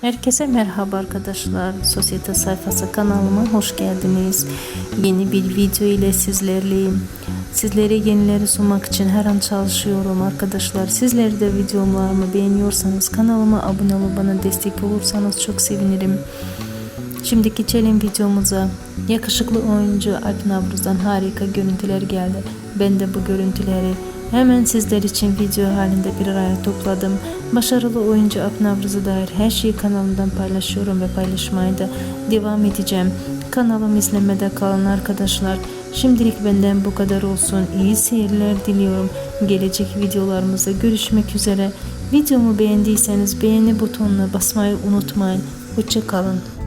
Herkese merhaba arkadaşlar. Sosyete sayfası kanalıma hoş geldiniz. Yeni bir video ile sizlerleyim. Sizlere yenileri sunmak için her an çalışıyorum arkadaşlar. Sizler de videolarımı beğeniyorsanız kanalıma abone olup bana destek olursanız çok sevinirim. Şimdi geçelim videomuza. Yakışıklı oyuncu Alp Navruz'dan harika görüntüler geldi. Ben de bu görüntüleri hemen sizler için video halinde bir araya topladım. Başarılı oyuncu Alp Navruz'a dair her şeyi kanalımdan paylaşıyorum ve paylaşmaya da devam edeceğim. Kanalımı izlemede kalın arkadaşlar. Şimdilik benden bu kadar olsun. İyi seyirler diliyorum. Gelecek videolarımızda görüşmek üzere. Videomu beğendiyseniz beğeni butonuna basmayı unutmayın. Hoşçakalın.